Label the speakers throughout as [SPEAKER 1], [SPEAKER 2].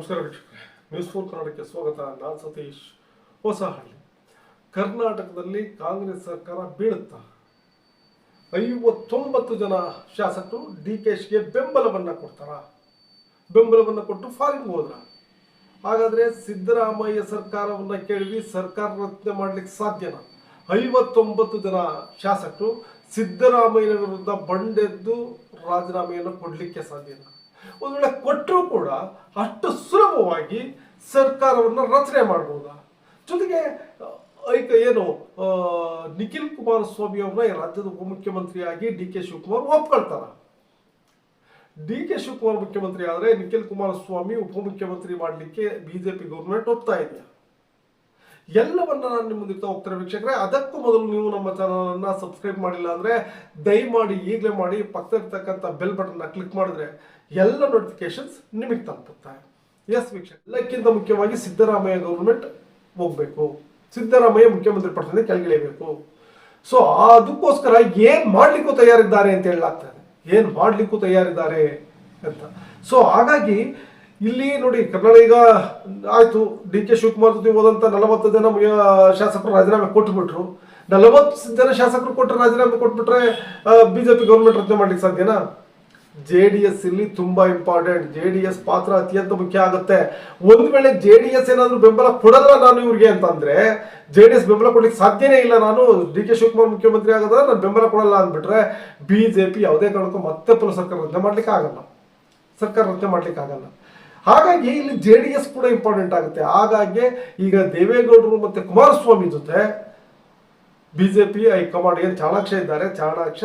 [SPEAKER 1] ನಮಸ್ಕಾರ ವೀಕ್ಷಕರೇ. News four ಕನ್ನಡಕ್ಕೆ ಸ್ವಾಗತ. ನಾನು ಸತೀಶ್. ಹೊಸಹಳ್ಳಿ ಕರ್ನಾಟಕದಲ್ಲಿ ಕಾಂಗ್ರೆಸ್ ಸರ್ಕಾರ ಬೀಳುತ್ತ? ಐವತ್ತೊಂಬತ್ತು ಜನ ಶಾಸಕರು ಡಿ ಕೆ ಶಿಗೆ ಬೆಂಬಲವನ್ನು ಕೊಡ್ತಾರ? ಬೆಂಬಲವನ್ನು ಕೊಟ್ಟು ಫಾರಿನ್ಗೆ ಹೋದ್ರ? ಹಾಗಾದ್ರೆ ಸಿದ್ದರಾಮಯ್ಯ ಸರ್ಕಾರವನ್ನು ಕೇಳಿ ಸರ್ಕಾರ ರಚನೆ ಮಾಡ್ಲಿಕ್ಕೆ ಸಾಧ್ಯನಾ? ಐವತ್ತೊಂಬತ್ತು ಜನ ಶಾಸಕರು ಸಿದ್ದರಾಮಯ್ಯನ ವಿರುದ್ಧ ಬಂಡೆದ್ದು ರಾಜೀನಾಮೆಯನ್ನು ಕೊಡಲಿಕ್ಕೆ ಸಾಧ್ಯನಾ? ಒಂದು ವೇಳೆ ಕೊಟ್ಟರೂ ಕೂಡ ಅಷ್ಟು ಸುಲಭವಾಗಿ ಸರ್ಕಾರವನ್ನು ರಚನೆ ಮಾಡ್ಬೋದಾ? ಜೊತೆಗೆ ಈಗ ಏನು ನಿಖಿಲ್ ಕುಮಾರಸ್ವಾಮಿ ಅವರನ್ನ ರಾಜ್ಯದ ಉಪಮುಖ್ಯಮಂತ್ರಿಯಾಗಿ ಡಿ ಕೆ ಶಿವಕುಮಾರ್ ಒಪ್ಕೊಳ್ತಾರ. ಡಿ ಕೆ ಶಿವಕುಮಾರ್ ಮುಖ್ಯಮಂತ್ರಿ ಆದರೆ ನಿಖಿಲ್ ಕುಮಾರಸ್ವಾಮಿ ಉಪಮುಖ್ಯಮಂತ್ರಿ ಮಾಡಲಿಕ್ಕೆ ಬಿಜೆಪಿ ಗೌರ್ಮೆಂಟ್ ಒಪ್ತಾ ಇದೆಯಾ? ಎಲ್ಲವನ್ನ ನಾನು ನಿಮ್ಮ ಮುಂದೆ ಹೋಗ್ತಾರೆ ವೀಕ್ಷಕರೇ. ಅದಕ್ಕೂ ಮೊದಲು ನೀವು ನಮ್ಮ ಚಾನಲ್ ಅನ್ನ ಸಬ್ಸ್ಕ್ರೈಬ್ ಮಾಡಿಲ್ಲ ಅಂದ್ರೆ ದಯಮಾಡಿ ಈಗಲೇ ಮಾಡಿ ಪಕ್ಕದಲ್ಲಿರ್ತಕ್ಕಂಥ ಬೆಲ್ ಬಟನ್ ಕ್ಲಿಕ್ ಮಾಡಿದ್ರೆ ಎಲ್ಲ ನೋಟಿಫಿಕೇಶನ್ಸ್ ನಿಮಗೆ ತಲುಪುತ್ತೆ. ಎಸ್ ವೀಕ್ಷಕ ಎಲ್ಲಕ್ಕಿಂತ ಮುಖ್ಯವಾಗಿ ಸಿದ್ದರಾಮಯ್ಯ ಗೌರ್ಮೆಂಟ್ ಹೋಗ್ಬೇಕು. ಸಿದ್ದರಾಮಯ್ಯ ಮುಖ್ಯಮಂತ್ರಿ ಪಟ್ಟದಿಂದ ಕೆಳಗಿಳಿಯಬೇಕು. ಸೊ ಅದಕ್ಕೋಸ್ಕರ ಏನ್ ಮಾಡ್ಲಿಕ್ಕೂ ತಯಾರಿದ್ದಾರೆ ಅಂತ ಹೇಳಲಾಗ್ತದೆ ಏನ್ ಮಾಡ್ಲಿಕ್ಕೂ ತಯಾರಿದ್ದಾರೆ ಅಂತ. ಸೊ ಹಾಗಾಗಿ ಇಲ್ಲಿ ನೋಡಿ ಕನ್ನಡ ಈಗ ಆಯ್ತು, ಡಿ ಕೆ ಶಿವಕುಮಾರ್ ಜೊತೆ ಹೋದಂತ ನಲವತ್ತು ಜನ ಶಾಸಕರು ರಾಜೀನಾಮೆ ಕೊಟ್ಟುಬಿಟ್ರು. ನಲವತ್ತು ಜನ ಶಾಸಕರು ಕೊಟ್ಟರೆ ರಾಜೀನಾಮೆ ಕೊಟ್ಬಿಟ್ರೆ ಬಿಜೆಪಿ ಗೌರ್ಮೆಂಟ್ ರಚನೆ ಮಾಡ್ಲಿಕ್ಕೆ ಸಾಧ್ಯನಾ? ಜೆ ಡಿ ಎಸ್ ಇಲ್ಲಿ ತುಂಬಾ ಇಂಪಾರ್ಟೆಂಟ್ ಜೆ ಡಿ ಎಸ್ ಪಾತ್ರ ಅತ್ಯಂತ ಮುಖ್ಯ ಆಗುತ್ತೆ. ಒಂದ್ ವೇಳೆ ಜೆ ಡಿ ಎಸ್ ಏನಾದ್ರು ಬೆಂಬಲ ಕೊಡಲ್ಲ ನಾನು ಇವ್ರಿಗೆ ಅಂತಂದ್ರೆ, ಜೆ ಡಿ ಎಸ್ ಬೆಂಬಲ ಕೊಡ್ಲಿಕ್ಕೆ ಸಾಧ್ಯನೇ ಇಲ್ಲ. ನಾನು ಡಿ ಕೆ ಶಿವಕುಮಾರ್ ಮುಖ್ಯಮಂತ್ರಿ ಆಗೋದ್ರೆ ನಾನು ಬೆಂಬಲ ಕೊಡಲ್ಲ ಅಂದ್ಬಿಟ್ರೆ, ಬಿಜೆಪಿ ಯಾವುದೇ ಕಾರಣಕ್ಕೂ ಮತ್ತೆ ಪುನಃ ಸರ್ಕಾರ ರಚನೆ ಮಾಡ್ಲಿಕ್ಕೆ ಆಗಲ್ಲ. ಸರ್ಕಾರ ರಚನೆ ಮಾಡ್ಲಿಕ್ಕೆ ಆಗಲ್ಲ. ಹಾಗಾಗಿ ಇಲ್ಲಿ ಜೆ ಡಿ ಎಸ್ ಕೂಡ ಇಂಪಾರ್ಟೆಂಟ್ ಆಗುತ್ತೆ. ಹಾಗಾಗಿ ಈಗ ದೇವೇಗೌಡರು ಮತ್ತೆ ಕುಮಾರಸ್ವಾಮಿ ಜೊತೆ ಬಿಜೆಪಿ ಹೈಕಮಾಂಡ್ ಏನು ಚಾಣಾಕ್ಷ ಇದ್ದಾರೆ. ಚಾಣಾಕ್ಷ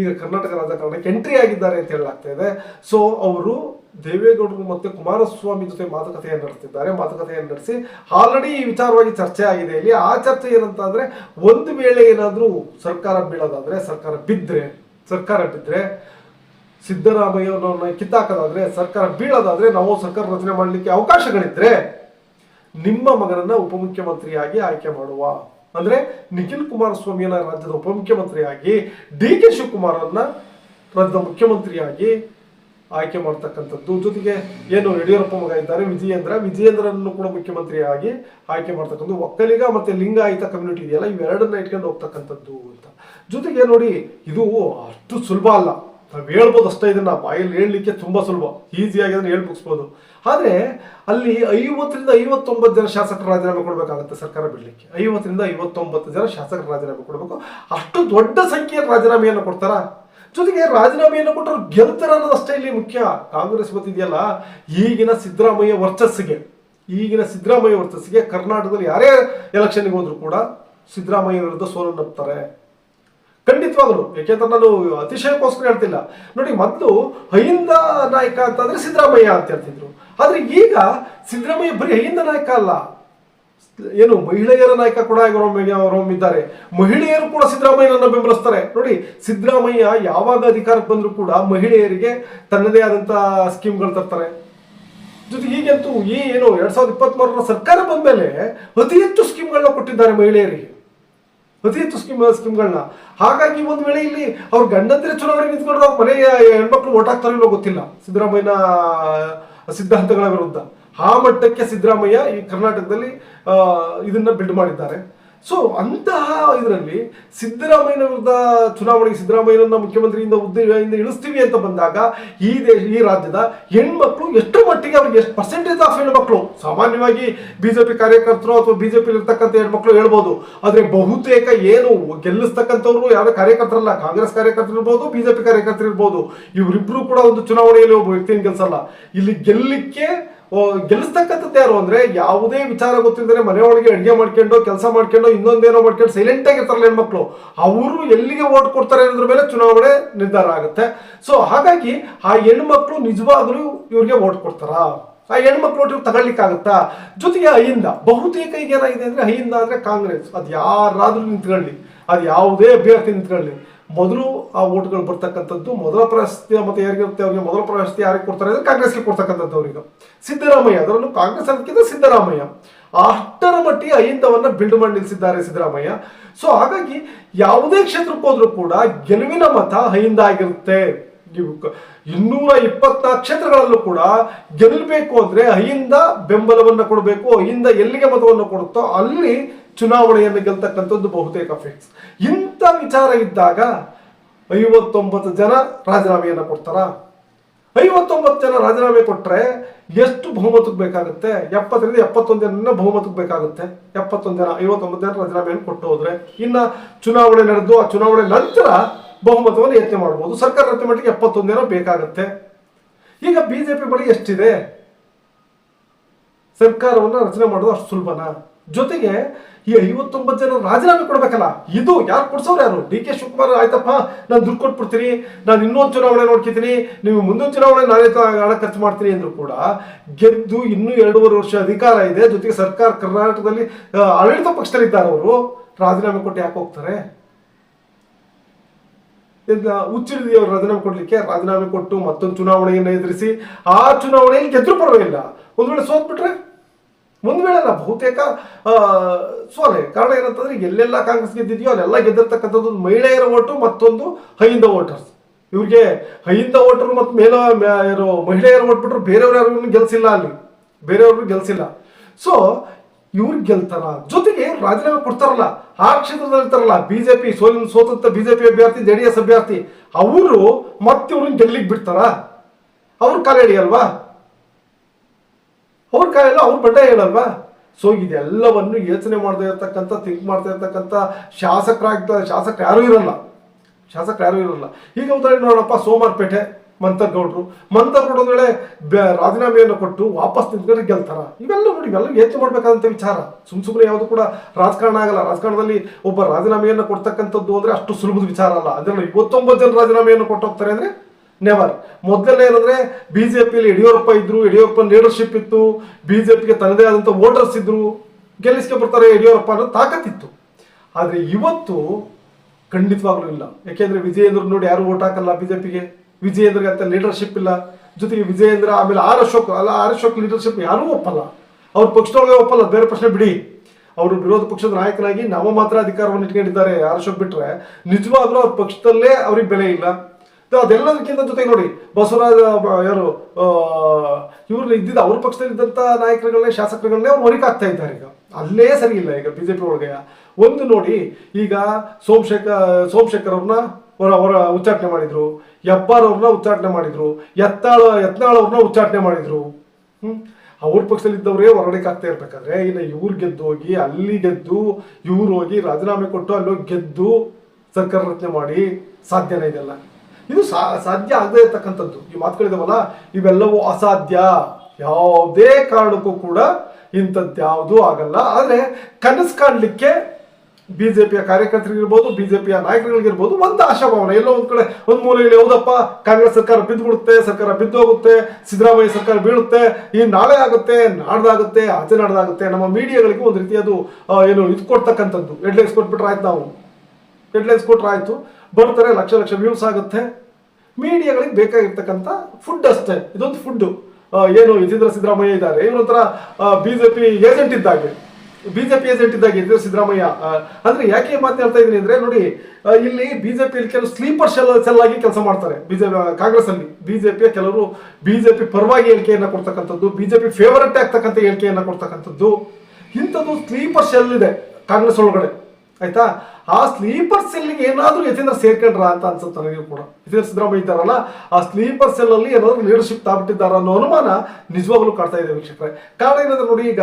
[SPEAKER 1] ಈಗ ಕರ್ನಾಟಕ ರಾಜಕಾರಣಕ್ಕೆ ಎಂಟ್ರಿ ಆಗಿದ್ದಾರೆ ಅಂತ ಹೇಳಲಾಗ್ತಾ ಇದೆ. ಸೊ ಅವರು ದೇವೇಗೌಡರು ಮತ್ತೆ ಕುಮಾರಸ್ವಾಮಿ ಜೊತೆ ಮಾತುಕತೆಯನ್ನು ನಡೆಸಿದ್ದಾರೆ ಮಾತುಕತೆಯನ್ನು ನಡೆಸಿ ಆಲ್ರೆಡಿ ಈ ವಿಚಾರವಾಗಿ ಚರ್ಚೆ ಆಗಿದೆ. ಇಲ್ಲಿ ಆ ಚರ್ಚೆ ಏನಂತ ಅಂದ್ರೆ ಒಂದು ವೇಳೆ ಏನಾದರೂ ಸರ್ಕಾರ ಬೀಳೋದಾದ್ರೆ, ಸರ್ಕಾರ ಬಿದ್ದರೆ ಸರ್ಕಾರ ಬಿದ್ದರೆ ಸಿದ್ದರಾಮಯ್ಯನವ್ರನ್ನ ಕಿತ್ತಾಕೋದಾದ್ರೆ, ಸರ್ಕಾರ ಬೀಳೋದಾದ್ರೆ ನಾವು ಸರ್ಕಾರ ರಚನೆ ಮಾಡಲಿಕ್ಕೆ ಅವಕಾಶಗಳಿದ್ರೆ ನಿಮ್ಮ ಮಗನನ್ನ ಉಪಮುಖ್ಯಮಂತ್ರಿಯಾಗಿ ಆಯ್ಕೆ ಮಾಡುವ. ಅಂದ್ರೆ ನಿಖಿಲ್ ಕುಮಾರಸ್ವಾಮಿಯನ್ನ ರಾಜ್ಯದ ಉಪಮುಖ್ಯಮಂತ್ರಿಯಾಗಿ, ಡಿ ಕೆ ಶಿವಕುಮಾರನ್ನ ರಾಜ್ಯದ ಮುಖ್ಯಮಂತ್ರಿಯಾಗಿ ಆಯ್ಕೆ ಮಾಡ್ತಕ್ಕಂಥದ್ದು. ಜೊತೆಗೆ ಏನು ಯಡಿಯೂರಪ್ಪ ಮಗ ಇದ್ದಾರೆ, ವಿಜಯೇಂದ್ರ. ವಿಜಯೇಂದ್ರನ್ನು ಕೂಡ ಮುಖ್ಯಮಂತ್ರಿಯಾಗಿ ಆಯ್ಕೆ ಮಾಡ್ತಕ್ಕಂಥ ಒಕ್ಕಲಿಗ ಮತ್ತೆ ಲಿಂಗಾಯಿತ ಕಮ್ಯುನಿಟಿ ಇದೆಯಲ್ಲ, ಇವೆರಡನ್ನ ಇಟ್ಕೊಂಡು ಹೋಗ್ತಕ್ಕಂಥದ್ದು ಅಂತ. ಜೊತೆಗೆ ನೋಡಿ, ಇದು ಅಷ್ಟು ಸುಲಭ ಅಲ್ಲ. ನಾವು ಹೇಳ್ಬೋದು ಅಷ್ಟೇ, ಇದನ್ನ ಬಾಯಲ್ಲಿ ಹೇಳಲಿಕ್ಕೆ ತುಂಬಾ ಸುಲಭ. ಈಸಿಯಾಗಿ ಅದನ್ನ ಹೇಳಿ ಮುಗಿಸ್ಬೋದು ಆದ್ರೆ ಅಲ್ಲಿ ಐವತ್ತರಿಂದ ಐವತ್ತೊಂಬತ್ತು ಜನ ಶಾಸಕರ ರಾಜೀನಾಮೆ ಕೊಡಬೇಕಾಗುತ್ತೆ ಸರ್ಕಾರ ಬಿಡ್ಲಿಕ್ಕೆ. ಐವತ್ತರಿಂದ ಐವತ್ತೊಂಬತ್ತು ಜನ ಶಾಸಕರ ರಾಜೀನಾಮೆ ಕೊಡಬೇಕು. ಅಷ್ಟು ದೊಡ್ಡ ಸಂಖ್ಯೆಯ ರಾಜೀನಾಮೆಯನ್ನು ಕೊಡ್ತಾರ? ಜೊತೆಗೆ ರಾಜೀನಾಮೆಯನ್ನು ಕೊಟ್ಟರು ಗೆಲ್ತಾರ ಅನ್ನೋದಷ್ಟೇ ಇಲ್ಲಿ ಮುಖ್ಯ. ಕಾಂಗ್ರೆಸ್ ಗೊತ್ತಿದೆಯಲ್ಲ, ಈಗಿನ ಸಿದ್ದರಾಮಯ್ಯ ವರ್ಚಸ್ಸಿಗೆ, ಈಗಿನ ಸಿದ್ದರಾಮಯ್ಯ ವರ್ಚಸ್ಸಿಗೆ ಕರ್ನಾಟಕದಲ್ಲಿ ಯಾರೇ ಎಲೆಕ್ಷನ್ಗೆ ಹೋದ್ರು ಕೂಡ ಸಿದ್ದರಾಮಯ್ಯ ವಿರುದ್ಧ ಸೋಲನ್ನಪ್ತಾರೆ. ಖಂಡಿತವಾಗಲು ಯಾಕೆಂದ್ರೆ ನಾನು ಅತಿಶಯಕ್ಕೋಸ್ಕರ ಹೇಳ್ತಿಲ್ಲ. ನೋಡಿ, ಮೊದಲು ಅಹಿಂದ ನಾಯಕ ಅಂತಂದ್ರೆ ಸಿದ್ದರಾಮಯ್ಯ ಅಂತ ಹೇಳ್ತಿದ್ರು. ಆದ್ರೆ ಈಗ ಸಿದ್ದರಾಮಯ್ಯ ಬರೀ ಅಹಿಂದ ನಾಯಕ ಅಲ್ಲ. ಏನು, ಮಹಿಳೆಯರ ನಾಯಕ ಕೂಡ ಇದ್ದಾರೆ. ಮಹಿಳೆಯರು ಕೂಡ ಸಿದ್ದರಾಮಯ್ಯನನ್ನ ಬೆಂಬಲಿಸ್ತಾರೆ. ನೋಡಿ, ಸಿದ್ದರಾಮಯ್ಯ ಯಾವಾಗ ಅಧಿಕಾರಕ್ಕೆ ಬಂದರೂ ಕೂಡ ಮಹಿಳೆಯರಿಗೆ ತನ್ನದೇ ಆದಂತ ಸ್ಕೀಮ್ಗಳು ತರ್ತಾರೆ. ಜೊತೆಗೆ ಈಗಂತೂ ಈ, ಏನು, ಎರಡ್ ಸಾವಿರದ ಇಪ್ಪತ್ತ್ ಸರ್ಕಾರ ಬಂದ್ಮೇಲೆ ಅತಿ ಹೆಚ್ಚು ಸ್ಕೀಮ್ಗಳನ್ನ ಕೊಟ್ಟಿದ್ದಾರೆ ಮಹಿಳೆಯರಿಗೆ. ಅತಿ ಹೆಚ್ಚು ಸ್ಕೀಮ್ ಸ್ಕೀಮ್ಗಳನ್ನ ಹಾಗಾಗಿ ಒಂದು ವೇಳೆ ಇಲ್ಲಿ ಅವ್ರ ಗಂಡಂದ್ರೆ ಚುನಾವಣೆ ನಿಂತ್ಕೊಂಡ್ರೆ ಅವ್ರ ಮನೆಯ ಹೆಣ್ಮಕ್ಳು ಓಟ್ ಹಾಕ್ತಾರೋ ಇಲ್ಲೋ ಗೊತ್ತಿಲ್ಲ. ಸಿದ್ದರಾಮಯ್ಯನ ಸಿದ್ಧಾಂತಗಳ ವಿರುದ್ಧ. ಆ ಮಟ್ಟಕ್ಕೆ ಸಿದ್ದರಾಮಯ್ಯ ಈ ಕರ್ನಾಟಕದಲ್ಲಿ ಇದನ್ನ ಬಿಲ್ಡ್ ಮಾಡಿದ್ದಾರೆ. ಸೊ ಅಂತಹ ಇದರಲ್ಲಿ ಸಿದ್ದರಾಮಯ್ಯನ ವಿರುದ್ಧ ಚುನಾವಣೆಗೆ ಸಿದ್ದರಾಮಯ್ಯನನ್ನ ಮುಖ್ಯಮಂತ್ರಿಯಿಂದ ಹುದ್ದೆಯಿಂದ ಇಳಿಸ್ತೀವಿ ಅಂತ ಬಂದಾಗ ಈ ದೇಶ ಈ ರಾಜ್ಯದ ಹೆಣ್ಮಕ್ಳು ಎಷ್ಟು ಮಟ್ಟಿಗೆ ಅವ್ರಿಗೆ ಎಷ್ಟು ಪರ್ಸೆಂಟೇಜ್ ಆಫ್ ಹೆಣ್ಮಕ್ಳು ಸಾಮಾನ್ಯವಾಗಿ ಬಿಜೆಪಿ ಕಾರ್ಯಕರ್ತರು ಅಥವಾ ಬಿಜೆಪಿ ಇರ್ತಕ್ಕಂಥ ಹೆಣ್ಮಕ್ಳು ಹೇಳ್ಬೋದು. ಆದರೆ ಬಹುತೇಕ ಏನು ಗೆಲ್ಲಿಸ್ತಕ್ಕಂಥವ್ರು ಯಾವ ಕಾರ್ಯಕರ್ತರಲ್ಲ ಕಾಂಗ್ರೆಸ್ ಕಾರ್ಯಕರ್ತರು ಇರ್ಬೋದು ಬಿಜೆಪಿ ಕಾರ್ಯಕರ್ತರು ಇರ್ಬೋದು. ಇವರಿಬ್ರು ಕೂಡ ಒಂದು ಚುನಾವಣೆಯಲ್ಲಿ ಒಬ್ಬ ವ್ಯಕ್ತಿಯನ್ನು ಗೆಲ್ಸಲ್ಲ. ಇಲ್ಲಿ ಗೆಲ್ಲಲಿಕ್ಕೆ ಓ, ಗೆಲ್ಲಿಸ್ತಕ್ಕಂಥದ್ದು ಯಾರು ಅಂದ್ರೆ ಯಾವುದೇ ವಿಚಾರ ಗೊತ್ತಿಲ್ಲದೆ ಮನೆಯೊಳಗೆ ಅಡುಗೆ ಮಾಡ್ಕೊಂಡು, ಕೆಲಸ ಮಾಡ್ಕೊಂಡು, ಇನ್ನೊಂದೇನೋ ಮಾಡ್ಕೊಂಡು ಸೈಲೆಂಟ್ ಆಗಿರ್ತಾರಲ್ಲ ಹೆಣ್ಮಕ್ಳು, ಅವರು ಎಲ್ಲಿಗೆ ಓಟ್ ಕೊಡ್ತಾರೆ ಅನ್ನೋದ್ರ ಮೇಲೆ ಚುನಾವಣೆ ನಿರ್ಧಾರ ಆಗುತ್ತೆ. ಸೊ ಹಾಗಾಗಿ ಆ ಹೆಣ್ಮಕ್ಳು ನಿಜವಾಗ್ಲೂ ಇವ್ರಿಗೆ ಓಟ್ ಕೊಡ್ತಾರಾ? ಆ ಹೆಣ್ಮಕ್ಳು ಓಟ್ ತಗೊಳ್ಲಿಕ್ಕಾಗತ್ತಾ ಜೊತೆಗೆ ಅಹಿಂದ, ಬಹುತೇಕ ಈಗ ಏನಾಗಿದೆ ಅಂದ್ರೆ ಅಹಿಂದ ಅಂದ್ರೆ ಕಾಂಗ್ರೆಸ್. ಅದು ಯಾರಾದ್ರೂ ನಿಂತ್ಕೊಳ್ಳಿ. ಅದು ಯಾವುದೇ ಅಭ್ಯರ್ಥಿ ನಿಂತ್ಕೊಳ್ಳಿ. ಮೊದಲು ಆ ಓಟ್ಗಳು ಬರ್ತಕ್ಕಂಥದ್ದು ಮೊದಲ ಪ್ರಶಸ್ತಿ ಮತ್ತೆ ಯಾರಿಗಿರುತ್ತೆ ಅವ್ರಿಗೆ ಮೊದಲ ಪ್ರಶಸ್ತಿ ಯಾರಿಗೆ ಕೊಡ್ತಾರೆ ಅಂದ್ರೆ ಕಾಂಗ್ರೆಸ್ಗೆ ಕೊಡ್ತಕ್ಕಂಥದ್ದು ಅವರಿಗೆ. ಸಿದ್ದರಾಮಯ್ಯ, ಅದರಲ್ಲೂ ಕಾಂಗ್ರೆಸ್ ಅದಕ್ಕಿಂತ ಸಿದ್ದರಾಮಯ್ಯ. ಅಷ್ಟರ ಮಟ್ಟಿಗೆ ಅಹಿಂದವನ್ನ ಬಿಲ್ಡ್ ಮಾಡಿ ನಿಲ್ಲಿಸಿದ್ದಾರೆ ಸಿದ್ದರಾಮಯ್ಯ. ಸೊ ಹಾಗಾಗಿ ಯಾವುದೇ ಕ್ಷೇತ್ರಕ್ಕೆ ಹೋದ್ರೂ ಕೂಡ ಗೆಲುವಿನ ಮತ ಅಹಿಂದ ಆಗಿರುತ್ತೆ. ಇನ್ನೂರ ಇಪ್ಪತ್ನಾಲ್ಕು ಕ್ಷೇತ್ರಗಳಲ್ಲೂ ಕೂಡ ಗೆಲ್ಲಬೇಕು ಅಂದ್ರೆ ಅಹಿಂದ ಬೆಂಬಲವನ್ನು ಕೊಡಬೇಕು, ಅಹಿಂದ ಎಲ್ಲಿಗೆ ಮತವನ್ನು ಕೊಡುತ್ತೋ ಅಲ್ಲಿ ಚುನಾವಣೆಯನ್ನು ಗೆಲ್ತಕ್ಕಂಥದ್ದು ಬಹುತೇಕ ಫಿಕ್ಸ್ ಇಂಥ ವಿಚಾರ ಇದ್ದಾಗ ಐವತ್ತೊಂಬತ್ತು ಜನ ರಾಜೀನಾಮೆಯನ್ನು ಕೊಡ್ತಾರ? ಐವತ್ತೊಂಬತ್ತು ಜನ ರಾಜೀನಾಮೆ ಕೊಟ್ಟರೆ ಎಷ್ಟು ಬಹುಮತಕ್ಕೆ ಬೇಕಾಗುತ್ತೆ? ಎಪ್ಪತ್ತರಿಂದ ಎಪ್ಪತ್ತೊಂದು ಜನ ಬಹುಮತಕ್ಕೆ ಬೇಕಾಗುತ್ತೆ. ಎಪ್ಪತ್ತೊಂದು ಜನ, ಐವತ್ತೊಂಬತ್ತು ಜನ ರಾಜೀನಾಮೆಯನ್ನು ಕೊಟ್ಟು ಹೋದ್ರೆ ಇನ್ನು ಚುನಾವಣೆ ನಡೆದು ಆ ಚುನಾವಣೆ ನಂತರ ಬಹುಮತವನ್ನು ಯತ್ನೆ ಮಾಡ್ಬೋದು. ಸರ್ಕಾರ ರಚನೆ ಮಟ್ಟಿಗೆ ಎಪ್ಪತ್ತೊಂದು ಜನ ಬೇಕಾಗುತ್ತೆ. ಈಗ ಬಿ ಜೆ ಪಿ ಬಳಿ ಎಷ್ಟಿದೆ? ಸರ್ಕಾರವನ್ನು ರಚನೆ ಮಾಡೋದು ಅಷ್ಟು ಸುಲಭನಾ? ಜೊತೆಗೆ ಈ ಐವತ್ತೊಂಬತ್ತು ಜನ ರಾಜೀನಾಮೆ ಕೊಡ್ಬೇಕಲ್ಲ, ಇದು ಯಾರು ಕೊಡ್ಸೋರು ಯಾರು? ಡಿ ಕೆ ಶಿವಕುಮಾರ್, ಆಯ್ತಪ್ಪ, ನಾನು ದುಡ್ಡು ಕೊಟ್ಬಿಡ್ತೀನಿ, ನಾನು ಇನ್ನೊಂದು ಚುನಾವಣೆ ನೋಡ್ಕೊತೀನಿ, ನೀವು ಮುಂದಿನ ಚುನಾವಣೆ ನಾನೇ ಹಣ ಖರ್ಚು ಮಾಡ್ತೀನಿ ಅಂದ್ರು ಕೂಡ ಗೆದ್ದು ಇನ್ನೂ ಎರಡೂವರೆ ವರ್ಷ ಅಧಿಕಾರ ಇದೆ, ಜೊತೆಗೆ ಸರ್ಕಾರ ಕರ್ನಾಟಕದಲ್ಲಿ ಆಡಳಿತ ಪಕ್ಷದಲ್ಲಿದ್ದಾರೆ ಅವರು, ರಾಜೀನಾಮೆ ಕೊಟ್ಟು ಯಾಕೆ ಹೋಗ್ತಾರೆ? ಹುಚ್ಚಿಡಿದಿ ಅವರು ರಾಜೀನಾಮೆ ಕೊಡ್ಲಿಕ್ಕೆ, ರಾಜೀನಾಮೆ ಕೊಟ್ಟು ಮತ್ತೊಂದು ಚುನಾವಣೆಯನ್ನು ಎದುರಿಸಿ, ಆ ಚುನಾವಣೆಯಲ್ಲಿ ಗೆದ್ರು ಪರವಾಗಿಲ್ಲ. ಒಂದು ವೇಳೆ ಸೋತ್ಬಿಟ್ರೆ? ಒಂದ್ ವೇಳೆ ಅಲ್ಲ, ಬಹುತೇಕ ಸೋಲೆ. ಕಾರಣ ಏನಂತಂದ್ರೆ, ಎಲ್ಲೆಲ್ಲ ಕಾಂಗ್ರೆಸ್ ಗೆದ್ದಿದೆಯೋ, ಅಲ್ಲೆಲ್ಲ ಗೆದ್ದಿರ್ತಕ್ಕಂಥದ್ದು ಮಹಿಳೆಯರ ಓಟು, ಮತ್ತೊಂದು ಹೈಂದ ವೋಟರ್ಸ್. ಇವ್ರಿಗೆ ಹೈಂದ ವೋಟರ್ ಮತ್ತು ಮೇಲ ಮಹಿಳೆಯರ ಓಟ್ ಬಿಟ್ರು ಬೇರೆಯವ್ರು ಯಾರು ಗೆಲ್ಸಿಲ್ಲ ಅಲ್ಲಿ. ಬೇರೆಯವ್ರಿಗೂ ಗೆಲ್ಸಿಲ್ಲ. ಸೊ ಇವ್ರಿಗೆ ಗೆಲ್ತಾರ. ಜೊತೆಗೆ ರಾಜೀನಾಮೆ ಕೊಡ್ತಾರಲ್ಲ, ಆ ಕ್ಷೇತ್ರದಲ್ಲಿ ಇರ್ತಾರಲ್ಲ, ಬಿಜೆಪಿ, ಸೋಲಿನ ಸೋತಂತ ಬಿಜೆಪಿ ಅಭ್ಯರ್ಥಿ ಜೆ ಡಿ ಎಸ್ ಅಭ್ಯರ್ಥಿ, ಅವರು ಮತ್ತೆ ಇವ್ರನ್ನ ಗೆಲ್ಲಿಗೆ ಬಿಡ್ತಾರ? ಅವ್ರ ಕಾಲ ಹಿಡಿಯಲ್ವಾ ಅವ್ರ ಕಾಯಲ್ಲ ಅವ್ರ ಬಡ್ಡ ಹೇಳಲ್ವಾ ಸೊ ಇದೆಲ್ಲವನ್ನು ಯೋಚನೆ ಮಾಡ್ತಾ ಇರ್ತಕ್ಕಂಥ ಥಿಂಕ್ ಮಾಡ್ತಾ ಇರ್ತಕ್ಕಂಥ ಶಾಸಕರಾಗ್ತಾ, ಶಾಸಕರು ಯಾರೂ ಇರಲ್ಲ. ಶಾಸಕರು ಯಾರೂ ಇರಲ್ಲ. ಈಗ ಉದಾಹರಣೆ ನೋಡಪ್ಪ ಸೋಮಾರ್ಪೇಟೆ ಮಂತರ್ಗೌಡರು. ಮಂತರ್ಗೌಡ ವೇಳೆ ರಾಜೀನಾಮೆಯನ್ನು ಕೊಟ್ಟು ವಾಪಸ್ ನಿಂತ್ಕೊಂಡ್ರೆ ಗೆಲ್ತಾರ. ಇವೆಲ್ಲ ನೋಡಿ, ಇವೆಲ್ಲ ಯೋಚನೆ ಮಾಡ್ಬೇಕಾದಂಥ ವಿಚಾರ. ಸುಮ್ ಸುಮ್ಮನೆ ಯಾವುದು ಕೂಡ ರಾಜಕಾರಣ ಆಗಲ್ಲ. ರಾಜಕಾರಣದಲ್ಲಿ ಒಬ್ಬ ರಾಜೀನಾಮೆಯನ್ನು ಕೊಡ್ತಕ್ಕಂಥದ್ದು ಅಂದರೆ ಅಷ್ಟು ಸುಲಭದ ವಿಚಾರ ಅಲ್ಲ. ಅದರಲ್ಲಿ ಇವತ್ತೊಂಬತ್ತು ಜನ ರಾಜೀನಾಮೆಯನ್ನು ಕೊಟ್ಟು ಹೋಗ್ತಾರೆ ಅಂದ್ರೆ ನೆವರ್ ಮೊದಲೆಲ್ಲ ಏನಂದ್ರೆ ಪಿಯಲ್ಲಿ ಯಡಿಯೂರಪ್ಪ ಇದ್ರು ಯಡಿಯೂರಪ್ಪ ಲೀಡರ್ಶಿಪ್ ಇತ್ತು ಬಿಜೆಪಿಗೆ ತನ್ನದೇ ಆದಂಥ ವೋಟರ್ಸ್ ಇದ್ರು ಗೆಲ್ಲಿಸ್ಕೆ ಬರ್ತಾರೆ ಯಡಿಯೂರಪ್ಪ ಅನ್ನೋ ತಾಕತ್ತಿತ್ತು. ಆದ್ರೆ ಇವತ್ತು ಖಂಡಿತವಾಗ್ಲೂ ಇಲ್ಲ. ಯಾಕೆಂದ್ರೆ ವಿಜಯೇಂದ್ರ ನೋಡಿ ಯಾರು ವೋಟ್ ಹಾಕಲ್ಲ ಬಿಜೆಪಿಗೆ ವಿಜಯೇಂದ್ರಗೆ ಅಂತ ಲೀಡರ್ಶಿಪ್ ಇಲ್ಲ. ಜೊತೆಗೆ ವಿಜಯೇಂದ್ರ, ಆಮೇಲೆ ಆರ್ ಅಶೋಕ್, ಅಲ್ಲ ಆರ್ ಅಶೋಕ್ ಲೀಡರ್ಶಿಪ್ ಯಾರೂ ಒಪ್ಪಲ್ಲ. ಅವ್ರ ಪಕ್ಷದೊಳಗೆ ಒಪ್ಪಲ್ಲ. ಬೇರೆ ಪ್ರಶ್ನೆ ಬಿಡಿ. ಅವರು ವಿರೋಧ ಪಕ್ಷದ ನಾಯಕನಾಗಿ ನಾವು ಮಾತ್ರ ಅಧಿಕಾರವನ್ನು ಇಟ್ಕೊಂಡಿದ್ದಾರೆ ಆರ್ ಶೋಕ್ ಬಿಟ್ರೆ ನಿಜವಾಗ್ಲೂ ಅವ್ರ ಪಕ್ಷದಲ್ಲೇ ಅವ್ರಿಗೆ ಬೆಲೆ ಇಲ್ಲ. ಅದೆಲ್ಲದಕ್ಕಿಂತ ಜೊತೆಗೆ ನೋಡಿ ಬಸವರಾಜ ಯಾರು ಇವ್ರು ಇದ್ದಿದ್ದ ಅವ್ರ ಪಕ್ಷದಲ್ಲಿ ಇದ್ದಂಥ ನಾಯಕರುಗಳನ್ನೇ, ಶಾಸಕರುಗಳನ್ನೇ ಅವ್ರು ಹೊರಗೆ ಆಗ್ತಾ ಇದ್ದಾರೆ ಈಗ. ಅಲ್ಲೇ ಸರಿ ಇಲ್ಲ ಈಗ ಬಿಜೆಪಿ ಒಳಗೆ ಒಂದು ನೋಡಿ, ಈಗ ಸೋಮಶೇಖರ್ ಸೋಮಶೇಖರ್ ಅವ್ರನ್ನ ಅವರ ಅವರ ಉಚ್ಚಾಟನೆ ಮಾಡಿದ್ರು. ಹೆಬ್ಬಾರ್ ಅವ್ರನ್ನ ಉಚ್ಚಾಟನೆ ಮಾಡಿದ್ರು. ಎತ್ತಾಳ ಯತ್ನಾಳ್ ಅವ್ರನ್ನ ಉಚ್ಚಾಟನೆ ಮಾಡಿದ್ರು. ಹ್ಮ್? ಅವ್ರ ಪಕ್ಷದಲ್ಲಿ ಇದ್ದವರೇ ಹೊರಗಡೆ ಆಗ್ತಾ ಇರ್ಬೇಕಾದ್ರೆ, ಇನ್ನು ಇವ್ರು ಗೆದ್ದು ಹೋಗಿ, ಅಲ್ಲಿ ಗೆದ್ದು, ಇವ್ರು ಹೋಗಿ ರಾಜೀನಾಮೆ ಕೊಟ್ಟು ಅಲ್ಲಿ ಗೆದ್ದು ಸರ್ಕಾರ ರಚನೆ ಮಾಡಿ ಸಾಧ್ಯನೇ ಇದೆಲ್ಲ. ಇದು ಸಾಧ್ಯ ಆಗದೇ ಇರ್ತಕ್ಕಂಥದ್ದು. ಈ ಮಾತುಗಳಿದಾವಲ್ಲ ಇವೆಲ್ಲವೂ ಅಸಾಧ್ಯ. ಯಾವುದೇ ಕಾರಣಕ್ಕೂ ಕೂಡ ಇಂಥದ್ದು ಯಾವುದೂ ಆಗಲ್ಲ. ಆದರೆ ಕನಸು ಕಾಣಲಿಕ್ಕೆ ಬಿಜೆಪಿಯ ಕಾರ್ಯಕರ್ತರಿಗಿರ್ಬೋದು ಬಿಜೆಪಿಯ ನಾಯಕರುಗಳಿಗಿರ್ಬೋದು ಒಂದು ಆಶಾಭಾವನೆ. ಎಲ್ಲೋ ಒಂದು ಕಡೆ ಒಂದು ಮೂಲೆಯಲ್ಲಿ ಹೌದಪ್ಪ ಕಾಂಗ್ರೆಸ್ ಸರ್ಕಾರ ಬಿದ್ದು ಬಿಡುತ್ತೆ ಸರ್ಕಾರ ಬಿದ್ದು ಹೋಗುತ್ತೆ ಸಿದ್ದರಾಮಯ್ಯ ಸರ್ಕಾರ ಬೀಳುತ್ತೆ ಈ ನಾಳೆ ಆಗುತ್ತೆ ನಾಡ್ದಾಗುತ್ತೆ ಆಚೆ ನಾಡ್ದಾಗುತ್ತೆ ನಮ್ಮ ಮೀಡಿಯಾಗಳಿಗೆ ಒಂದು ರೀತಿ ಅದು ಆ, ಏನು ಇದು ಕೊಡ್ತಕ್ಕಂಥದ್ದು ಎಡ್ಲೆಕ್ಸ್ ಕೊಟ್ಬಿಟ್ರೆ ಆಯ್ತು ನಾವು. ಹೆಡ್ಲೈನ್ಸ್ ಕೊಟ್ರೆ ಆಯ್ತು. ಬರ್ತಾರೆ, ಲಕ್ಷ ಲಕ್ಷ ವ್ಯೂಸ್ ಆಗುತ್ತೆ. ಮೀಡಿಯಾಗಳಿಗೆ ಬೇಕಾಗಿರ್ತಕ್ಕಂಥ ಫುಡ್ ಅಷ್ಟೇ. ಇದೊಂದು ಫುಡ್ ಏನು ಯತೀಂದ್ರ ಸಿದ್ದರಾಮಯ್ಯ ಇದ್ದಾರೆ. ಇವರೊಂಥರ ಬಿಜೆಪಿ ಏಜೆಂಟ್ ಇದ್ದಾಗೆ. ಬಿಜೆಪಿ ಏಜೆಂಟ್ ಇದ್ದಾಗ ಯತೀಂದ್ರ ಸಿದ್ದರಾಮಯ್ಯ. ಅಂದ್ರೆ ಯಾಕೆ ಮಾತು ಮಾತನ್ನ ಹೇಳ್ತಾ ಇದೀನಿ ಅಂದ್ರೆ ನೋಡಿ ಇಲ್ಲಿ ಬಿಜೆಪಿಯಲ್ಲಿ ಕೆಲವು ಸ್ಲೀಪರ್ ಸೆಲ್ ಸೆಲ್ ಆಗಿ ಕೆಲಸ ಮಾಡ್ತಾರೆ. ಬಿಜೆಪಿ ಕಾಂಗ್ರೆಸ್ ಅಲ್ಲಿ. ಬಿಜೆಪಿಯ ಕೆಲವರು ಬಿಜೆಪಿ ಪರವಾಗಿ ಹೇಳಿಕೆಯನ್ನು ಕೊಡ್ತಕ್ಕಂಥದ್ದು ಬಿಜೆಪಿ ಫೇವರೆಟ್ ಆಗ್ತಕ್ಕಂಥ ಹೇಳಿಕೆಯನ್ನು ಕೊಡ್ತಕ್ಕಂಥದ್ದು. ಇಂಥದ್ದು ಸ್ಲೀಪರ್ ಸೆಲ್ ಇದೆ ಕಾಂಗ್ರೆಸ್ ಒಳಗಡೆ. ಆಯ್ತಾ? ಆ ಸ್ಲೀಪರ್ ಸೆಲ್ಗೆ ಏನಾದರೂ ಯತೀಂದ್ರ ಸೇರ್ಕೊಂಡ್ರ ಅಂತ ಅನ್ಸುತ್ತೆ ನನಗೆ ಕೂಡ. ಯತೀಂದ್ರ ಸಿದ್ದರಾಮಯ್ಯ ಇದ್ದಾರಲ್ಲ, ಆ ಸ್ಲೀಪರ್ ಸೆಲ್ ಅಲ್ಲಿ ಏನಾದ್ರು ಲೀಡರ್ಶಿಪ್ ತಾಬಿಟ್ಟಿದ್ದಾರ ಅನ್ನೋ ಅನುಮಾನ ನಿಜವಾಗ್ಲೂ ಕಾಡ್ತಾ ಇದೆ ವೀಕ್ಷಕರೇ. ಕಾರಣ ಏನಂದ್ರೆ ನೋಡಿ ಈಗ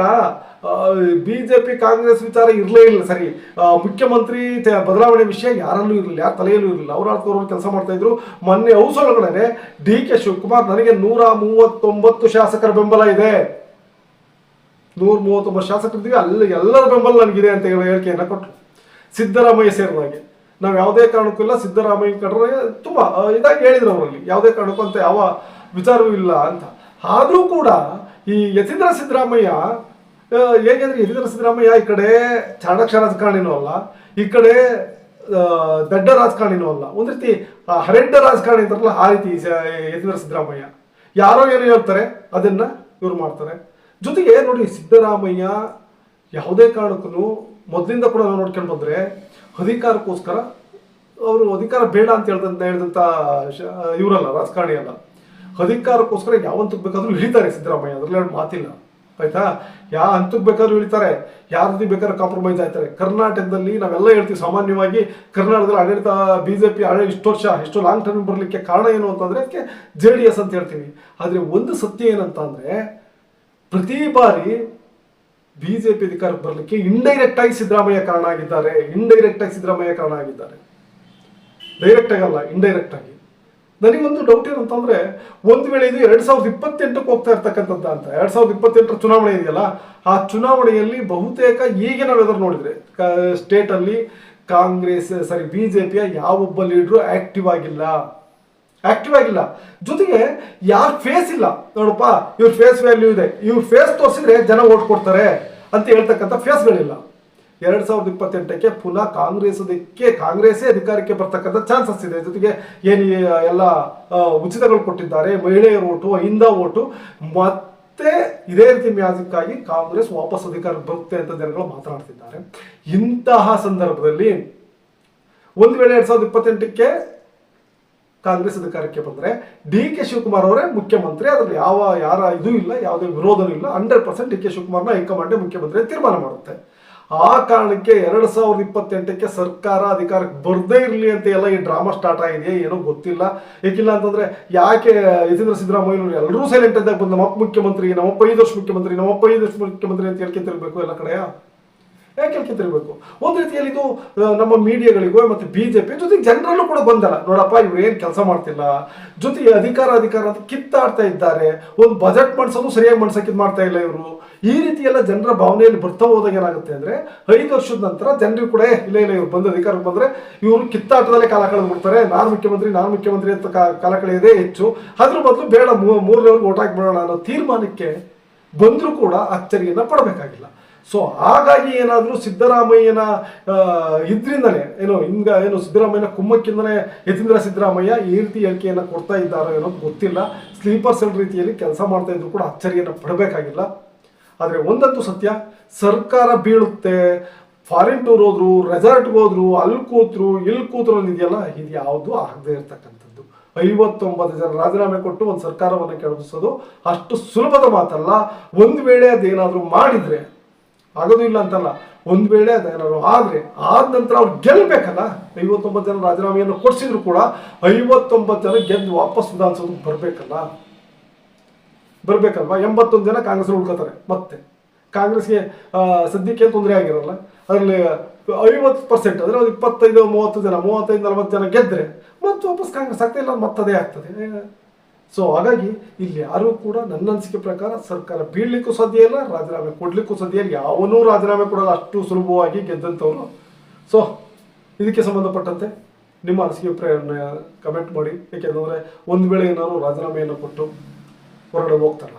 [SPEAKER 1] ಬಿಜೆಪಿ ಕಾಂಗ್ರೆಸ್ ವಿಚಾರ ಇರಲೇ ಇಲ್ಲ ಸರಿ. ಮುಖ್ಯಮಂತ್ರಿ ಬದಲಾವಣೆ ವಿಷಯ ಯಾರಲ್ಲೂ ಇರಲಿಲ್ಲ, ಯಾರ ತಲೆಯಲ್ಲೂ ಇರಲಿಲ್ಲ. ಅವ್ರ ಕೆಲಸ ಮಾಡ್ತಾ ಇದ್ರು. ಮೊನ್ನೆ ಹೌಸ್ ಡಿ ಕೆ ಶಿವಕುಮಾರ್ ನನಗೆ ನೂರ ಮೂವತ್ತೊಂಬತ್ತು ಶಾಸಕರ ಬೆಂಬಲ ಇದೆ. ನೂರ ಮೂವತ್ತೊಂಬತ್ತು ಶಾಸಕರಿದ್ದೀವಿ, ಅಲ್ಲಿ ಎಲ್ಲರ ಬೆಂಬಲ ನನಗಿದೆ ಅಂತ ಹೇಳಿ ಹೇಳಿಕೆಯನ್ನು ಕೊಟ್ಟರು ಸಿದ್ದರಾಮಯ್ಯ ಸೇರಿದಾಗೆ. ನಾವು ಯಾವುದೇ ಕಾರಣಕ್ಕೂ ಇಲ್ಲ, ಸಿದ್ದರಾಮಯ್ಯ ಕಡ್ರೆ ತುಂಬ ಇದಾಗಿ ಹೇಳಿದ್ರು ಅವರಲ್ಲಿ, ಯಾವುದೇ ಕಾರಣಕ್ಕೂ ಅಂತ ಯಾವ ವಿಚಾರವೂ ಇಲ್ಲ ಅಂತ. ಆದರೂ ಕೂಡ ಈ ಯತೀಂದ್ರ ಸಿದ್ದರಾಮಯ್ಯ ಹೇಗೆಂದ್ರೆ ಯತೀಂದ್ರ ಸಿದ್ದರಾಮಯ್ಯ ಈ ಕಡೆ ಚಾಣಕ್ಷ ರಾಜಕಾರಣಿನೂ ಅಲ್ಲ, ಈ ಕಡೆ ದಡ್ಡ ರಾಜಕಾರಣಿನೂ ಅಲ್ಲ. ಒಂದು ರೀತಿ ಹರೆಡ್ಡ ರಾಜಕಾರಣಿ ಅಂತಾರಲ್ಲ, ಆ ರೀತಿ ಯತೀಂದ್ರ ಸಿದ್ದರಾಮಯ್ಯ. ಯಾರೋ ಏನೋ ಹೇಳ್ತಾರೆ, ಅದನ್ನ ಇವ್ರು ಮಾಡ್ತಾರೆ. ಜೊತೆಗೆ ನೋಡಿ ಸಿದ್ದರಾಮಯ್ಯ ಯಾವುದೇ ಕಾರಣಕ್ಕೂ ಮೊದಲಿಂದ ಕೂಡ ನಾವು ನೋಡ್ಕೊಂಡು ಬಂದ್ರೆ ಅಧಿಕಾರಕ್ಕೋಸ್ಕರ ಅವರು ಅಧಿಕಾರ ಬೇಡ ಅಂತ ಹೇಳ್ದಂತ ಹೇಳಿದಂಥ ಶ- ಇವರಲ್ಲ, ರಾಜಕಾರಣಿ ಅಲ್ಲ. ಅಧಿಕಾರಕ್ಕೋಸ್ಕರ ಯಾವ ಹಂತಕ್ಕೆ ಬೇಕಾದ್ರೂ ಇಳಿತಾರೆ ಸಿದ್ದರಾಮಯ್ಯ. ಅದರಲ್ಲಿ ಎರಡು ಮಾತಿಲ್ಲ. ಆಯ್ತಾ? ಯಾವ ಹಂತಕ್ಕೆ ಬೇಕಾದ್ರೂ ಇಳಿತಾರೆ. ಯಾರ ರೀತಿ ಬೇಕಾದ್ರೂ ಕಾಂಪ್ರಮೈಸ್ ಆಯ್ತಾರೆ. ಕರ್ನಾಟಕದಲ್ಲಿ ನಾವೆಲ್ಲ ಹೇಳ್ತೀವಿ ಸಾಮಾನ್ಯವಾಗಿ ಕರ್ನಾಟಕದಲ್ಲಿ ಆಡಳಿತ ಬಿ ಜೆ ಪಿ ಆಡಳಿತ ಇಷ್ಟು ವರ್ಷ, ಇಷ್ಟು ಲಾಂಗ್ ಟರ್ಮ್ ಬರಲಿಕ್ಕೆ ಕಾರಣ ಏನು ಅಂತಂದ್ರೆ ಅದಕ್ಕೆ ಜೆ ಡಿ ಎಸ್ ಅಂತ ಹೇಳ್ತೀವಿ. ಆದರೆ ಒಂದು ಸತ್ಯ ಏನಂತ ಅಂದರೆ ಪ್ರತಿ ಬಾರಿ ಬಿಜೆಪಿ ಅಧಿಕಾರಕ್ಕೆ ಬರಲಿಕ್ಕೆ ಇಂಡೈರೆಕ್ಟ್ ಆಗಿ ಸಿದ್ದರಾಮಯ್ಯ ಕಾರಣ ಆಗಿದ್ದಾರೆ. ಇಂಡೈರೆಕ್ಟ್ ಆಗಿ ಸಿದ್ದರಾಮಯ್ಯ ಕಾರಣ ಆಗಿದ್ದಾರೆ. ಡೈರೆಕ್ಟ್ ಆಗಲ್ಲ ಇಂಡೈರೆಕ್ಟ್ ಆಗಿ. ನನಗೊಂದು ಡೌಟ್ ಏನಂತಂದ್ರೆ, ಒಂದು ವೇಳೆ ಇದು ಎರಡ್ ಸಾವಿರದ ಇಪ್ಪತ್ತೆಂಟಕ್ಕೆ ಹೋಗ್ತಾ ಇರ್ತಕ್ಕಂಥದ್ದು ಅಂತ, ಎರಡ್ ಸಾವಿರದ ಇಪ್ಪತ್ತೆಂಟರ ಚುನಾವಣೆ ಇದೆಯಲ್ಲ, ಆ ಚುನಾವಣೆಯಲ್ಲಿ ಬಹುತೇಕ ಈಗಿನ ವೆದರ್ ನೋಡಿದ್ರೆ ಸ್ಟೇಟ್ ಅಲ್ಲಿ ಕಾಂಗ್ರೆಸ್ ಸಾರಿ ಬಿಜೆಪಿಯ ಯಾವೊಬ್ಬ ಲೀಡ್ರು ಆಕ್ಟಿವ್ ಆಗಿಲ್ಲ. ಆಕ್ಟಿವ್ ಆಗಿಲ್ಲ. ಜೊತೆಗೆ ಯಾರ ಫೇಸ್ ಇಲ್ಲ. ನೋಡಪ್ಪ, ಇವ್ರ ಫೇಸ್ ವ್ಯಾಲ್ಯೂ ಇದೆ. ಇವ್ರ ಫೇಸ್ ತೋರಿಸಿದ್ರೆ ಜನ ಓಟ್ ಕೊಡ್ತಾರೆ ಅಂತ ಹೇಳ್ತಕ್ಕಂಥ ಫೇಸ್ಗಳಿಲ್ಲ ಎರಡು ಸಾವಿರದ ಇಪ್ಪತ್ತೆಂಟಕ್ಕೆ ಪುನಃ ಕಾಂಗ್ರೆಸ್ ಅದಕ್ಕೆ ಕಾಂಗ್ರೆಸ್ಸೇ ಅಧಿಕಾರಕ್ಕೆ ಬರ್ತಕ್ಕಂಥ ಚಾನ್ಸಸ್ ಇದೆ. ಜೊತೆಗೆ ಏನು ಎಲ್ಲ ಉಚಿತಗಳು ಕೊಟ್ಟಿದ್ದಾರೆ. ಮಹಿಳೆಯರ ಓಟು ಅಹಿಂದ ಓಟು ಮತ್ತೆ ಇದೇ ರೀತಿ ಮ್ಯಾಜಿಕ್ಕಾಗಿ ಕಾಂಗ್ರೆಸ್ ವಾಪಸ್ ಅಧಿಕಾರಕ್ಕೆ ಬರುತ್ತೆ ಅಂತ ಜನಗಳು ಮಾತನಾಡ್ತಿದ್ದಾರೆ. ಇಂತಹ ಸಂದರ್ಭದಲ್ಲಿ ಒಂದು ವೇಳೆ ಎರಡ್ ಸಾವಿರದ ಇಪ್ಪತ್ತೆಂಟಕ್ಕೆ ಕಾಂಗ್ರೆಸ್ ಅಧಿಕಾರಕ್ಕೆ ಬಂದರೆ ಡಿ ಕೆ ಶಿವಕುಮಾರ್ ಅವರೇ ಮುಖ್ಯಮಂತ್ರಿ. ಅದ್ರಲ್ಲಿ ಯಾವ, ಯಾರ ಇದು ಇಲ್ಲ, ಯಾವುದೇ ವಿರೋಧನೂ ಇಲ್ಲ. ಹಂಡ್ರೆಡ್ ಪರ್ಸೆಂಟ್ ಡಿ ಕೆ ಶಿವಕುಮಾರ್ನ ಹೈಕಮಾಂಡ್ ಮುಖ್ಯಮಂತ್ರಿ ತೀರ್ಮಾನ ಮಾಡುತ್ತೆ. ಆ ಕಾರಣಕ್ಕೆ ಎರಡ್ ಸಾವಿರದ ಇಪ್ಪತ್ತೆಂಟಕ್ಕೆ ಸರ್ಕಾರ ಅಧಿಕಾರಕ್ಕೆ ಬರದೇ ಇರಲಿ ಅಂತ ಎಲ್ಲ ಈ ಡ್ರಾಮಾ ಸ್ಟಾರ್ಟ್ ಆಗಿದೆ ಏನೋ ಗೊತ್ತಿಲ್ಲ. ಏಕಿಲ್ಲ ಅಂತಂದ್ರೆ ಯಾಕೆ ಯತೀಂದ್ರ ಸಿದ್ದರಾಮಯ್ಯ ಎಲ್ಲರೂ ಸೈಲೆಂಟ್ ಇದ್ದಾಗ ಬಂದು ಮುಖ್ಯಮಂತ್ರಿ ನಮ್ಮ ಐದು ವರ್ಷ ಮುಖ್ಯಮಂತ್ರಿ ನಮ್ಮ ಐದು ವರ್ಷ ಮುಖ್ಯಮಂತ್ರಿ ಅಂತ ಹೇಳ್ಕೊಂತಿರ್ಬೇಕು ಎಲ್ಲ ಕಡೆಯ? ಯಾಕೆ ಹೇಳ್ಕೊಂತಿರ್ಬೇಕು ಒಂದು ರೀತಿಯಲ್ಲಿ ಇದು ನಮ್ಮ ಮೀಡಿಯಾಗಳಿಗೂ ಮತ್ತೆ ಬಿಜೆಪಿ ಜೊತೆಗೆ ಜನರಲ್ಲೂ ಕೂಡ ಬಂದಲ್ಲ. ನೋಡಪ್ಪ ಇವ್ರು ಏನು ಕೆಲಸ ಮಾಡ್ತಿಲ್ಲ. ಜೊತೆಗೆ ಅಧಿಕಾರ ಅಧಿಕಾರ ಅಂತ ಕಿತ್ತಾಡ್ತಾ ಇದ್ದಾರೆ. ಒಂದು ಬಜೆಟ್ ಮಾಡಿಸೋದು ಸರಿಯಾಗಿ ಮಾಡ್ಸಕ್ಕೆ ಇದ್ ಮಾಡ್ತಾ ಇಲ್ಲ ಇವರು. ಈ ರೀತಿಯೆಲ್ಲ ಜನರ ಭಾವನೆಯಲ್ಲಿ ಬರ್ತಾ ಹೋದಾಗ ಏನಾಗುತ್ತೆ ಅಂದ್ರೆ ಐದು ವರ್ಷದ ನಂತರ ಜನರು ಕೂಡ "ಏ, ಇಲ್ಲ ಇಲ್ಲ ಇವ್ರು ಬಂದು ಅಧಿಕಾರಕ್ಕೆ ಬಂದ್ರೆ ಇವರು ಕಿತ್ತಾಟದಲ್ಲೇ ಕಾಲ ಕಳೆದು ಬಿಡ್ತಾರೆ. ನಾನು ಮುಖ್ಯಮಂತ್ರಿ ನಾನು ಮುಖ್ಯಮಂತ್ರಿ ಅಂತ ಕಾಲ ಕಳೆಯೋದೇ ಹೆಚ್ಚು. ಅದ್ರ ಬದಲು ಬೇಡ ಮೂರನೇವ್ರಿಗೆ ಓಟ್ ಹಾಕ್ಬಿಡೋಣ ಅನ್ನೋ ತೀರ್ಮಾನಕ್ಕೆ ಬಂದರೂ ಕೂಡ ಅಚ್ಚರಿಯನ್ನು ಪಡಬೇಕಾಗಿಲ್ಲ. ಸೊ ಹಾಗಾಗಿ ಏನಾದರೂ ಸಿದ್ದರಾಮಯ್ಯನ ಇದರಿಂದಲೇ, ಏನೋ, ಹಿಂಗ, ಏನು, ಸಿದ್ದರಾಮಯ್ಯನ ಕುಮ್ಮಕ್ಕಿಂದಲೇ ಯತೀಂದ್ರ ಸಿದ್ದರಾಮಯ್ಯ ಈ ರೀತಿ ಹೇಳಿಕೆಯನ್ನು ಕೊಡ್ತಾ ಇದ್ದಾರೋ ಏನೋ ಗೊತ್ತಿಲ್ಲ. ಸ್ಲೀಪರ್ ಸೆಲ್ ರೀತಿಯಲ್ಲಿ ಕೆಲಸ ಮಾಡ್ತಾ ಇದ್ರು ಕೂಡ ಅಚ್ಚರಿಯನ್ನು ಪಡಬೇಕಾಗಿಲ್ಲ. ಆದರೆ ಒಂದಂತೂ ಸತ್ಯ, ಸರ್ಕಾರ ಬೀಳುತ್ತೆ ಫಾರಿನ್ ಟೂರ್ ಹೋದ್ರು ರೆಸಾರ್ಟ್ಗೆ ಹೋದ್ರು, ಅಲ್ಲಿ ಕೂತ್ರು, ಇಲ್ಲಿ ಕೂತ್ರು ಅನ್ನಿದೆಯಲ್ಲ ಇದು ಯಾವುದು ಆಗದೆ ಇರತಕ್ಕಂಥದ್ದು. ಐವತ್ತೊಂಬತ್ತು ಜನ ರಾಜೀನಾಮೆ ಕೊಟ್ಟು ಒಂದು ಸರ್ಕಾರವನ್ನು ಕೆಳಗಿಸೋದು ಅಷ್ಟು ಸುಲಭದ ಮಾತಲ್ಲ. ಒಂದು ವೇಳೆ ಅದೇನಾದರೂ ಮಾಡಿದ್ರೆ ಆಗೋದು ಇಲ್ಲ ಅಂತಲ್ಲ. ಒಂದು ವೇಳೆ ಅದೇನಾದ್ರು ಆದ್ರೆ, ಆದ ನಂತರ ಅವ್ರು ಗೆಲ್ಬೇಕಲ್ಲ? ಐವತ್ತೊಂಬತ್ತು ಜನ ರಾಜೀನಾಮೆಯನ್ನು ಕೊಡಿಸಿದ್ರು ಕೂಡ ಐವತ್ತೊಂಬತ್ತು ಜನ ಗೆದ್ದು ವಾಪಸ್ ವಿಧಾನಸೌಧಕ್ಕೆ ಬರಬೇಕಲ್ಲ? ಬರ್ಬೇಕಲ್ವಾ? ಎಂಬತ್ತೊಂದು ಜನ ಕಾಂಗ್ರೆಸ್ ಉಳ್ಕೋತಾರೆ ಮತ್ತೆ. ಕಾಂಗ್ರೆಸ್ಗೆ ಸದ್ಯಕ್ಕೆ ತೊಂದರೆ ಆಗಿರಲ್ಲ. ಅದರಲ್ಲಿ ಐವತ್ತು ಪರ್ಸೆಂಟ್, ಅಂದರೆ ಒಂದು ಇಪ್ಪತ್ತೈದು, ಮೂವತ್ತು ಜನ, ಮೂವತ್ತೈದು, ನಲವತ್ತು ಜನ ಗೆದ್ದರೆ ಮತ್ತೆ ವಾಪಸ್ ಕಾಂಗ್ರೆಸ್ ಆಗ್ತಾ ಇಲ್ಲ ಮತ್ತದೇ ಆಗ್ತದೆ. ಸೊ ಹಾಗಾಗಿ ಇಲ್ಲಿ ಯಾರೂ ಕೂಡ ನನ್ನ ಅನಿಸಿಕೆ ಪ್ರಕಾರ ಸರ್ಕಾರ ಬೀಳ್ಲಿಕ್ಕೂ ಸಾಧ್ಯ ಇಲ್ಲ, ರಾಜೀನಾಮೆ ಕೊಡ್ಲಿಕ್ಕೂ ಸಾಧ್ಯ ಇಲ್ಲ. ಯಾವನೂ ರಾಜೀನಾಮೆ ಕೊಡಲ್ಲ, ಅಷ್ಟು ಸುಲಭವಾಗಿ ಗೆದ್ದಂಥವ್ರು. ಸೊ ಇದಕ್ಕೆ ಸಂಬಂಧಪಟ್ಟಂತೆ ನಿಮ್ಮ ಅನಿಸಿಕೆ ಪ್ರೇರಣೆ ಕಮೆಂಟ್ ಮಾಡಿ. ಯಾಕೆಂದ್ರೆ ಒಂದು ವೇಳೆ ಏನಾದ್ರು ರಾಜೀನಾಮೆಯನ್ನು ಕೊಟ್ಟು ಹೊರಗಡೆ ಹೋಗ್ತಾರ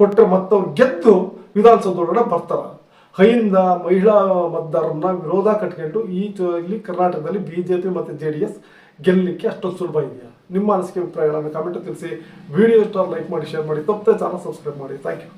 [SPEAKER 1] ಕೊಟ್ಟರೆ ಮತ್ತವ್ರು ಗೆದ್ದು ವಿಧಾನಸೌಧದೊಳಗಡೆ ಬರ್ತಾರ? ಹೈಯಿಂದ ಮಹಿಳಾ ಮತದಾರರನ್ನ ವಿರೋಧ ಕಟ್ಕೊಂಡು ಈ ಇಲ್ಲಿ ಕರ್ನಾಟಕದಲ್ಲಿ ಬಿಜೆಪಿ ಮತ್ತು ಜೆ ಡಿ ಎಸ್ ಗೆಲ್ಲಲಿಕ್ಕೆ ಅಷ್ಟೊಂದು ಸುಲಭ ಇದೆಯಾ? ನಿಮ್ಮ ಅನಿಸಿಕೆ ಅಭಿಪ್ರಾಯಗಳನ್ನು ಕಮೆಂಟ್ ತಿಳಿಸಿ. ವಿಡಿಯೋ ಇಷ್ಟ ಲೈಕ್ ಮಾಡಿ ಶೇರ್ ಮಾಡಿ. ತಪ್ಪದೆ ಚಾನಲ್ ಸಬ್ಸ್ಕ್ರೈಬ್ ಮಾಡಿ. Thank you